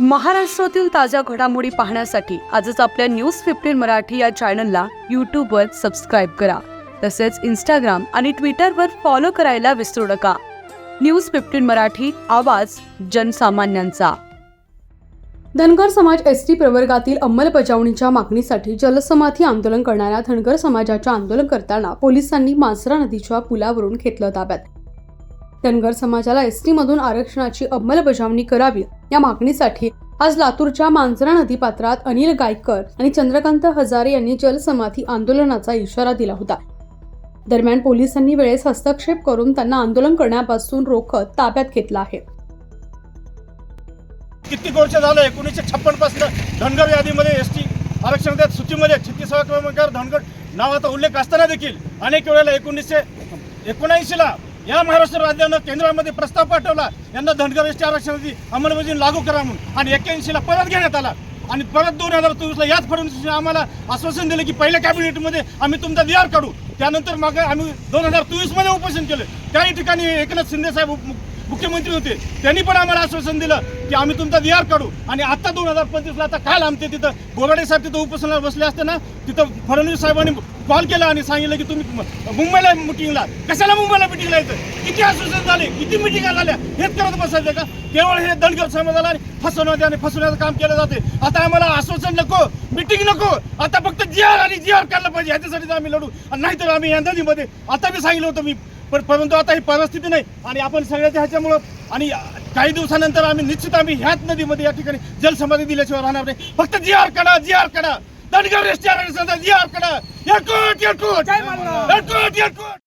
महाराष्ट्रातील ताज्या घडामोडी पाहण्यासाठी आजच आपल्या न्यूज फिफ्टीन मराठी या चॅनलला यूट्यूबवर सबस्क्राईब करा. तसेच इंस्टाग्राम आणि ट्विटरवर फॉलो करायला विसरू नका. न्यूज फिफ्टीन मराठी आवाज जनसामान्यांचा. धनगर समाज एस टी प्रवर्गातील अंमलबजावणीच्या मागणीसाठी जलसमाधी आंदोलन करणाऱ्या धनगर समाजाच्या आंदोलन करताना पोलिसांनी मांजरा नदीच्या पुलावरून घेतलं ताब्यात. धनगर समाजाला एस टीमधून आरक्षणाची अंमलबजावणी करावी या मागणीसाठी आज लातूरच्या मांजरा नदी पात्रात अनिल गायकर आणि चंद्रकांत हजारे यांनी जलसमाधी आंदोलनाचा इशारा दिला होता. दरम्यान पोलिसांनी वेळेस हस्तक्षेप करून त्यांना आंदोलन करण्यापासून रोखत ताब्यात घेतलं आहे. किती वर्ष झालं एकोणीसशे छप्पनपासून धनगर यादीमध्ये एस टी आरक्षणाच्या सूचीमध्ये छत्तीसाव्या क्रमांकावर धनगर नावाचा उल्लेख असताना देखील अनेक वेळेला एकोणीसशे एकोणऐंशीला या महाराष्ट्र राज्यानं केंद्रामध्ये प्रस्ताव पाठवला. यांना धनगर एस टी आरक्षणाची अंमलबजावणी लागू करा म्हणून. आणि एक्क्याऐंशीला परत घेण्यात आला. आणि परत दोन हजार चोवीसला याच फडणवीसने आम्हाला आश्वासन दिलं की पहिल्या कॅबिनेटमध्ये आम्ही तुमचा विहार काढू. त्यानंतर मग आम्ही दोन हजार चोवीसमध्ये उपोषण केलं. त्याही ठिकाणी एकनाथ शिंदे साहेब मुख्यमंत्री होते. त्यांनी पण आम्हाला आश्वासन दिलं की आम्ही तुमचा विहार काढू. आणि आता दोन हजार पंचवीसला आता काल आमचे तिथं गोराडे साहेब तिथं उपोषणाला बसले असते ना तिथं फडणवीस साहेबांनी कॉल केला आणि सांगितलं की तुम्ही मुंबईला मिटिंगला कशाला मुंबईला मिटिंगला यायचं? किती आश्वासन झाले? किती मिटिंगा झाल्या? हेच करत बसायचं का? केवळ हे दणगर समाजाला फसवण्याचे आणि फसवण्याचं काम केलं जाते. आता आम्हाला आश्वासन नको मिटिंग नको. आता फक्त जी आर आणि जी आर काढलं पाहिजे. ह्याच्यासाठी आम्ही लढू. आणि नाहीतर आम्ही या नदीमध्ये आता मी सांगितलं होतं मी पण परंतु आता ही परिस्थिती नाही. आणि आपण सगळ्याच्या ह्याच्यामुळं आणि काही दिवसानंतर आम्ही निश्चित आम्ही ह्याच नदीमध्ये या ठिकाणी जलसमाधी दिल्याशिवाय राहणार नाही. फक्त जी आर काढा जी आर काढा धनगर जी आर काढा येरकोट येरकोट येरकोट येरकोट